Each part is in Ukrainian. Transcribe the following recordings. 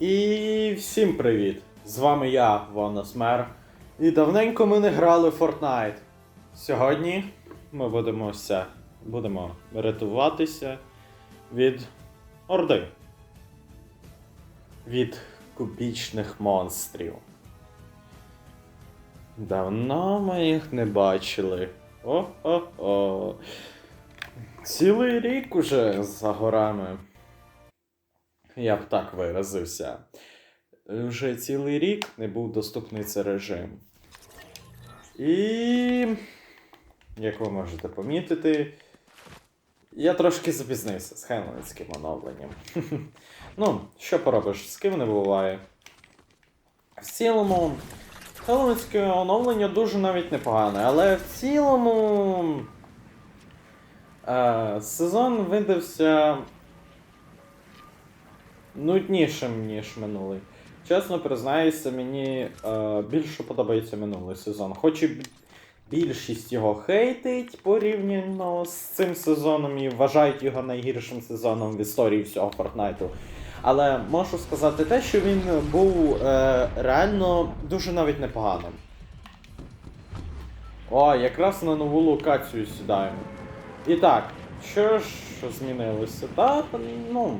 І всім привіт! З вами я, Вонос Мер. І давненько ми не грали в Fortnite. Сьогодні ми будемо, ся- будемо рятуватися від Орди. Від кубічних монстрів. Давно ми їх не бачили. О-о-о. Цілий рік уже за горами. Я б так виразився. Вже цілий рік не був доступний цей режим. І. Як ви можете помітити, я трошки запізнився з хеллоуінським оновленням. ну, що поробиш, з ким не буває. В цілому, хеллоуінське оновлення дуже навіть непогане, але в цілому. Е, сезон видався нуднішим, ніж минулий. Чесно признаюся, мені е, більше подобається минулий сезон. Хоч і більшість його хейтить порівняно з цим сезоном і вважають його найгіршим сезоном в історії всього Фортнайту. Але можу сказати те, що він був е, реально дуже навіть непоганим. О, якраз на нову локацію сідаємо. І так, що ж змінилося? Та, ну.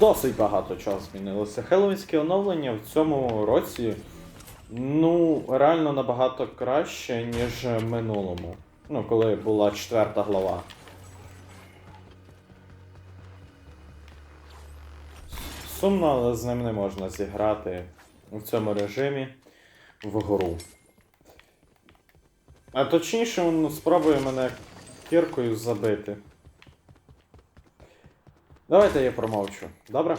Досить багато чого змінилося. Хеллоуінське оновлення в цьому році, ну, реально набагато краще, ніж минулому. Ну, коли була четверта глава. Сумно, але з ним не можна зіграти в цьому режимі в гру. А точніше, він спробує мене кіркою забити. Давайте я промовчу. Добре?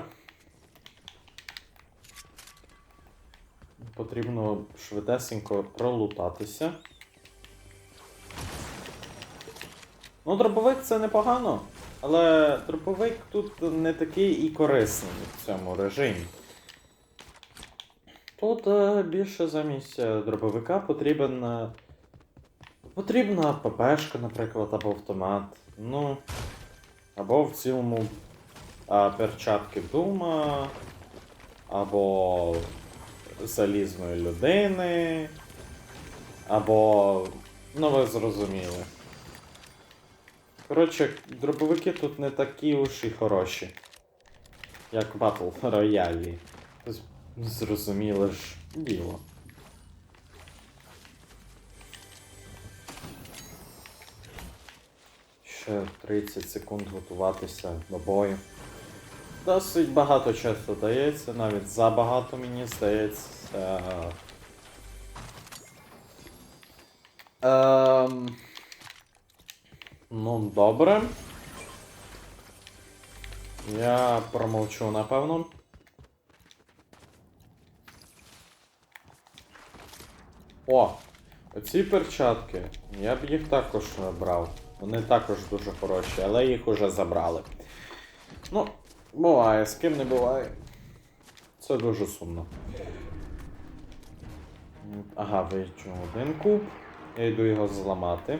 Потрібно швидесенько пролутатися. Ну, дробовик це непогано, але дробовик тут не такий і корисний в цьому режимі. Тут е, більше замість дробовика потрібен. е, Потрібна ППшка, наприклад, або автомат. Ну. Або в цілому а, перчатки Дума, або залізної людини, або. Ну, ви зрозуміли. Коротше, дробовики тут не такі уж і хороші. Як в Battle Royale. Зрозуміле ж діло. Ще 30 секунд готуватися до бою. Досить багато часу дається, навіть забагато мені здається. Ем... Ну, добре. Я промовчу, напевно. О! Оці перчатки. Я б їх також брав. Вони також дуже хороші, але їх уже забрали. Ну, буває, з ким не буває. Це дуже сумно. Ага, вичу один куб. Я йду його зламати.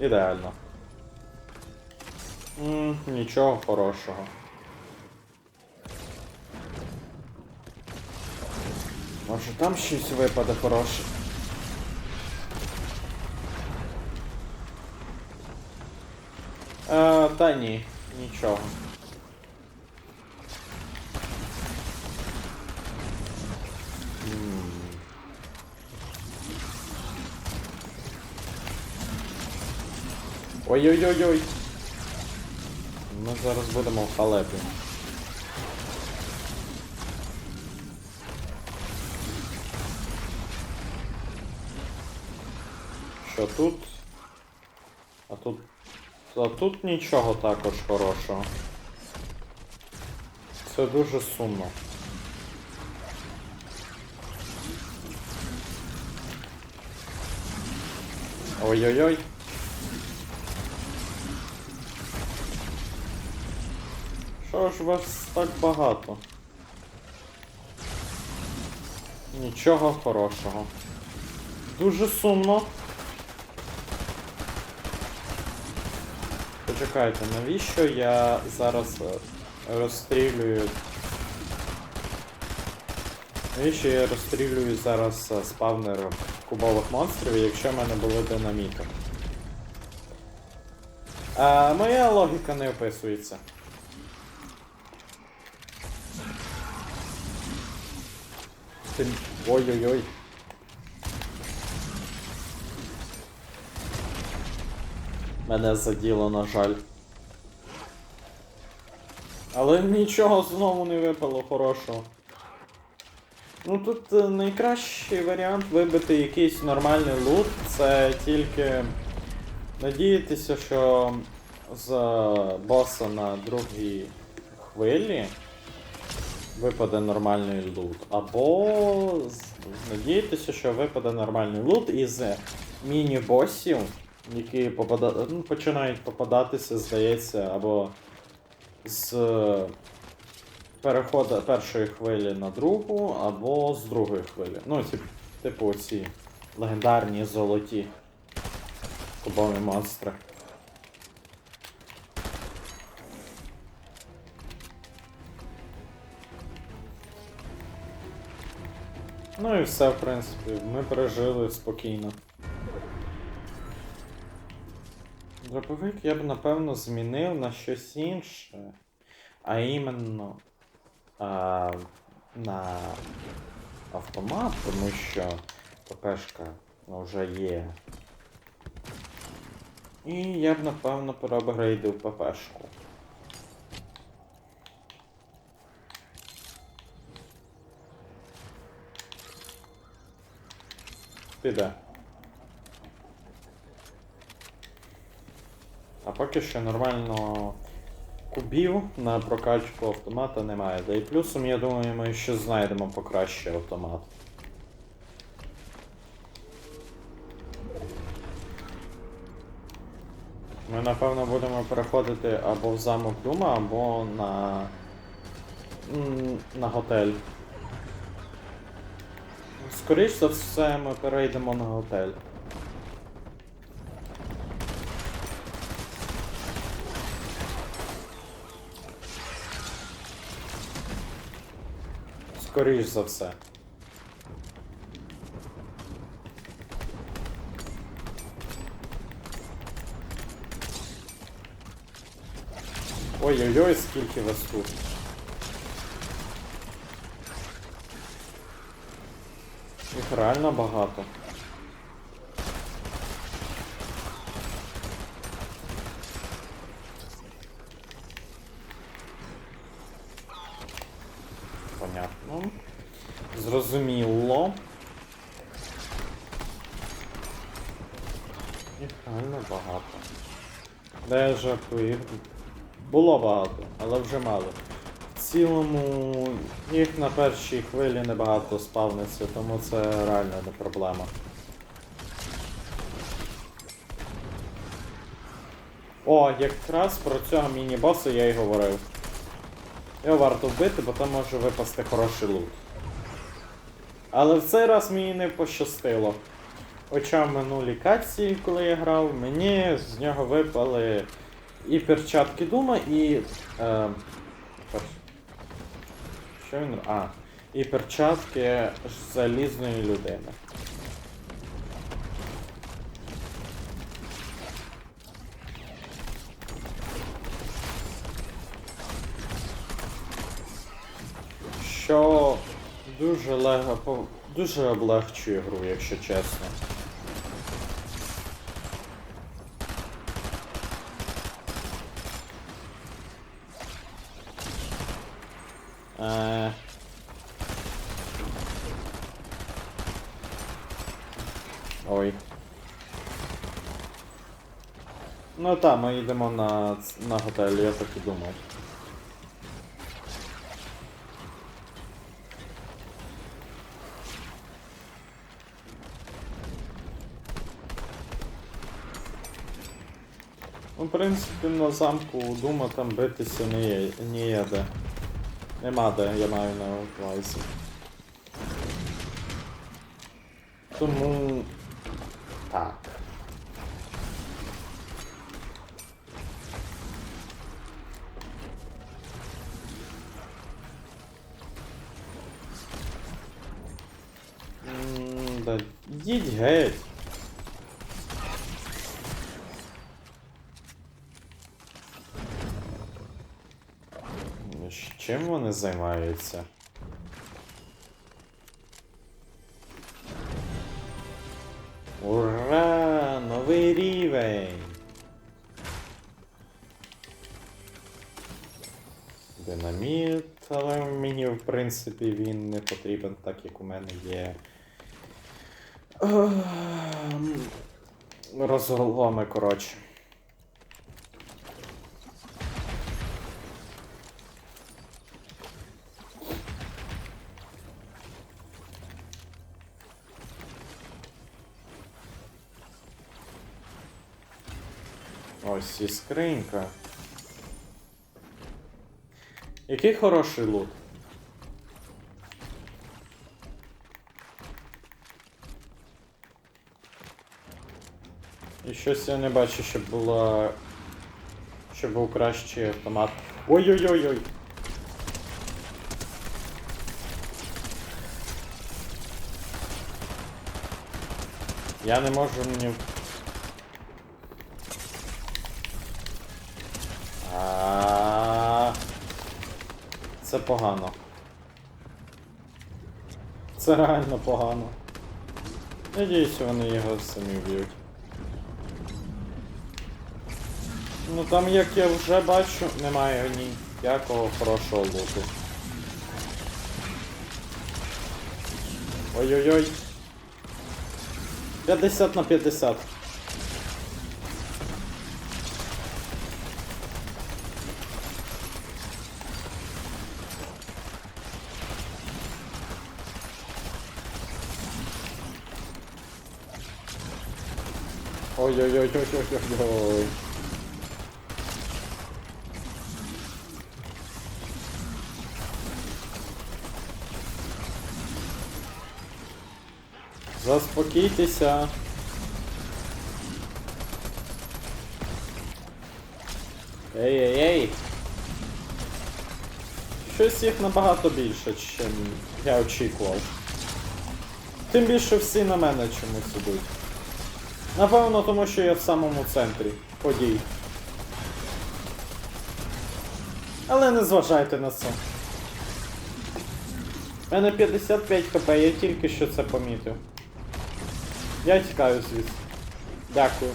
Ідеально. М, нічого хорошого. Може там щось випаде хороше. Е, та ні, нічого. Ой-ой-ой-ой. Ми зараз будемо в халепі. Що тут? А тут. А тут нічого також хорошого. Це дуже сумно. Ой-ой-ой. Що ж вас так багато? Нічого хорошого. Дуже сумно. Почекайте, навіщо я зараз е, розстрілюю. Навіщо я розстрілюю зараз е, спавнер кубових монстрів, якщо в мене були динаміти? А, моя логіка не описується. Ой-ой-ой. Мене заділо, на жаль. Але нічого знову не випало хорошого. Ну тут е, найкращий варіант вибити якийсь нормальний лут, це тільки надіятися, що з боса на другій хвилі випаде нормальний лут. Або надіятися, що випаде нормальний лут із міні-босів, які попада... ну, починають попадатися, здається, або з переходу першої хвилі на другу, або з другої хвилі. Ну, тип, типу ці легендарні золоті кубові монстри. Ну і все, в принципі, ми пережили спокійно. Дробовик я б напевно змінив на щось інше, а іменно а, на автомат, тому що ППшка ну, вже є. І я б напевно переапгрейдив ППшку. Піде. А поки що нормально кубів на прокачку автомата немає. Да і плюсом, я думаю, ми ще знайдемо покраще автомат. Ми напевно будемо переходити або в замок Дума, або на. на готель. Скоріше за все, ми перейдемо на готель. Скоріш за все. Ой-ой-ой, скільки вас тут. Їх реально багато. Понятно. Зрозуміло. Їх реально багато. Їх було багато, але вже мало. В цілому їх на першій хвилі небагато спавниться, тому це реально не проблема. О, якраз про цього міні-боса я й говорив. Його варто вбити, бо там може випасти хороший лут. Але в цей раз мені не пощастило. Хоча в минулій катці, коли я грав, мені з нього випали і перчатки Дума, і. Е, що він. А. І перчатки залізної людини. Що дуже лего дуже облегчує гру, якщо чесно. Е... Ой. Ну так, ми йдемо на, на готель, я так і думав. Ну, в принципі, на замку Дума там битися не є, не є де. Нема де, я маю на увазі. Тому. Так. М, Да, йдіть геть. Ну, ж Чим вони займаються? Ура! Новий рівень! Динаміт, але мені в принципі він не потрібен, так як у мене є. Ем, Розломи, коротше. Ось і скринька. Який хороший лут. І щось я не бачу, щоб була. Щоб був кращий автомат. Ой-ой-ой-ой! Я не можу мені. Це погано. Це реально погано. Надіюсь, вони його самі вб'ють. Ну там, як я вже бачу, немає ніякого хорошого луту. Ой-ой-ой. 50 на 50. Ой-ой-ой-ой-ой-ой-ой. Заспокійтеся. Ей-ей-ей. Щось їх набагато більше, ніж я очікував. Тим більше всі на мене чомусь ідуть. Напевно, тому що я в самому центрі подій. Але не зважайте на це. У мене 55 хп, я тільки що це помітив. Я тікаю звідси. Дякую.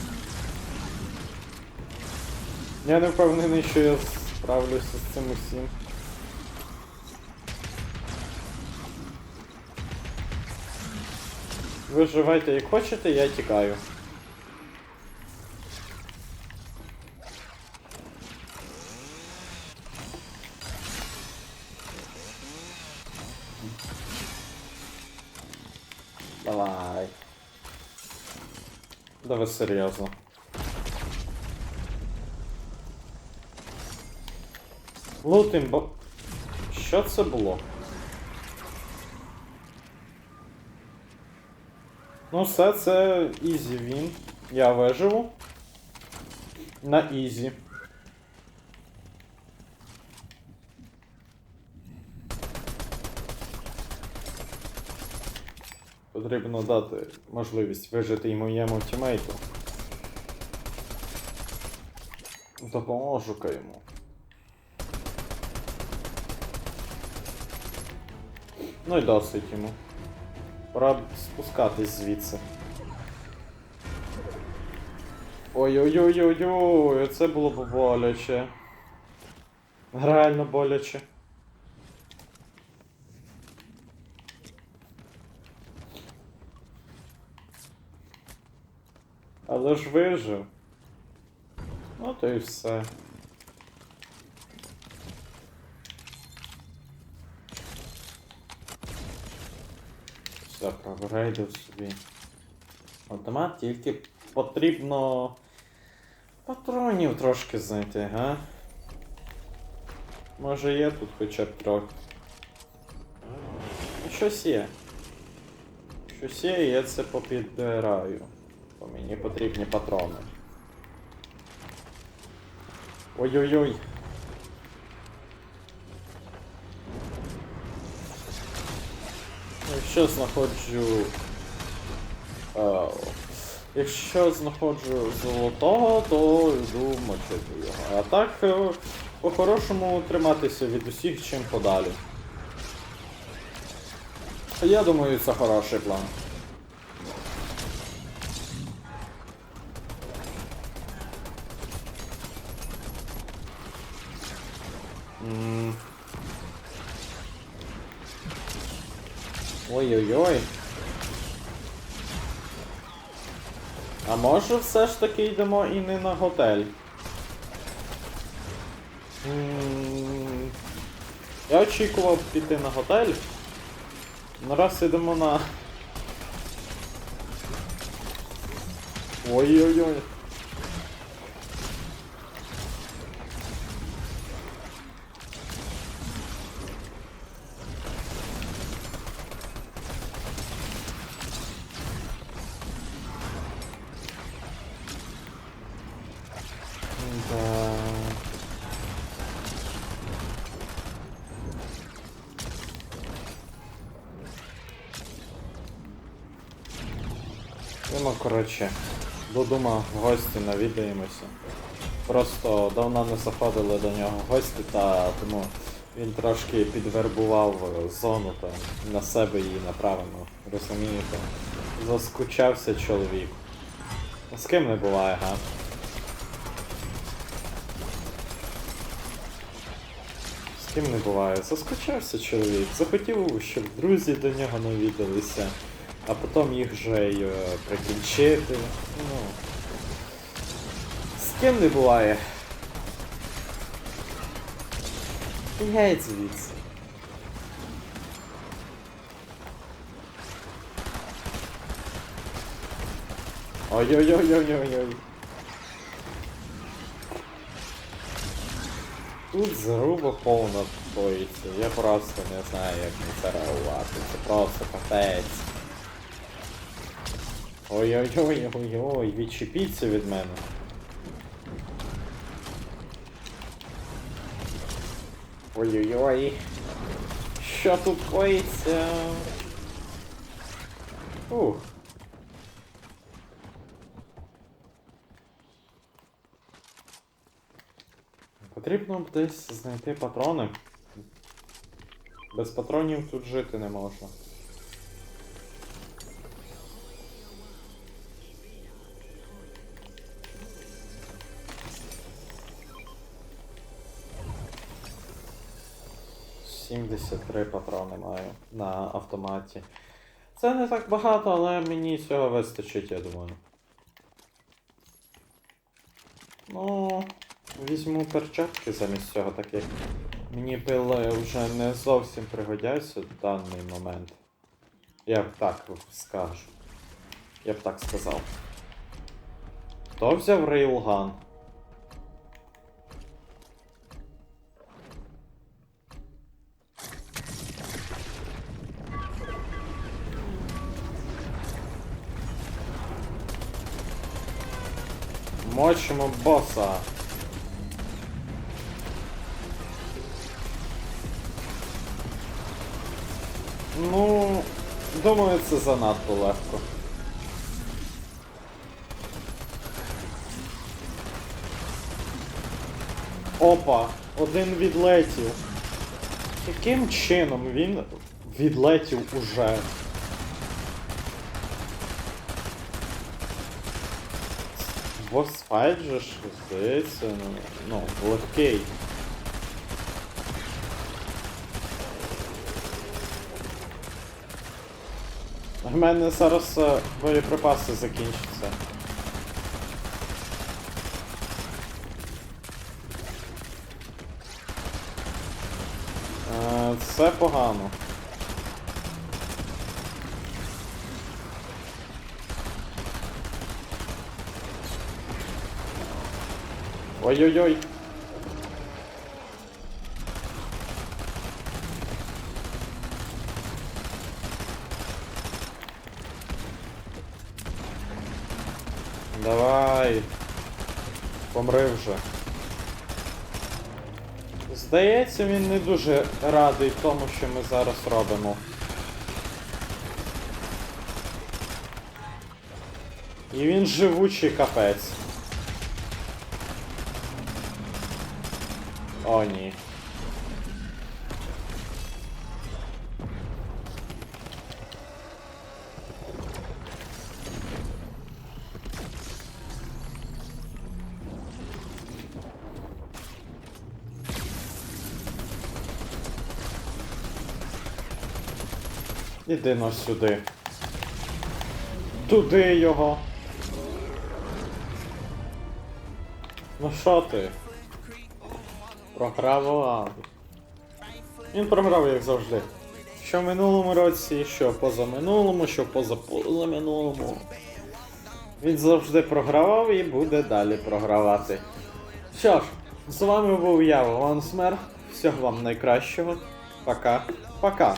Я не впевнений, що я справлюся з цим усім. Виживайте як хочете, я тікаю. Давай. Серйозно. Лутим, бо. Що це було? Ну, все це ізі він. Я виживу. На ізі. Потрібно дати можливість вижити і моєму тімейту. Допоможу-ка йому. Ну і досить йому. Пора спускатись звідси. Ой-ой-ой-ой-ой, це було б боляче. Реально боляче. Але ж вижив. Ну то і все. Все, прогрейдив собі. Автомат тільки потрібно патронів трошки знайти, га? Може є тут хоча б трохи. Щось є. Щось є, я це попідбираю. Бо мені потрібні патрони. Ой-ой-ой. Якщо знаходжу. Е, якщо знаходжу золотого, то йду мочити його. А так, е, по-хорошому триматися від усіх чим подалі. Я думаю, це хороший план. Ой-ой-ой. А може все ж таки йдемо і не на готель? Я очікував піти на готель. Ну раз йдемо на. Ой-ой-ой. Ну, коротше, в гості навідаємося. Просто давно не заходили до нього гості, та тому він трошки підвербував зону та на себе її направимо. Розумієте? Заскучався чоловік. З ким не буває, га? З ким не буває. Заскучався чоловік. Захотів, щоб друзі до нього навідалися, а потім їх вже й е, прикінчити. Ну. З ким не буває. І геть звідси. Ой-ой-ой-ой-ой-ой. Тут заруба повна твориться. Я просто не знаю, як на це реагувати. Це просто капець. Ой-ой-ой-ой-ой, відчепіться від мене. Ой-ой-ой. Що тут коїться? Ух. Потрібно десь знайти патрони. Без патронів тут жити не можна. Сімдесят три патрони маю на автоматі. Це не так багато, але мені цього вистачить, я думаю. Ну, візьму перчатки замість цього, так як мені пили вже не зовсім пригодяться в даний момент. Я б так скажу. Я б так сказав. Хто взяв рейлган? Мочимо боса. Ну, думаю, це занадто легко. Опа, один відлетів. Яким чином він відлетів уже? Босфайт же ж, здається, ну, легкий. В мене зараз е, боєприпаси закінчаться. Е, Це погано. Ой-ой-ой. Давай. Помри вже. Здається, він не дуже радий тому, що ми зараз робимо. І він живучий капець. О, ні. Іди но сюди. Туди його. Ну що ти? Програвав. Він програв, як завжди. Що в минулому році, що позаминулому, що позапозаминулому. Він завжди програвав і буде далі програвати. Що ж, з вами був я, Вован Смер. Всього вам найкращого. Пока. Пока.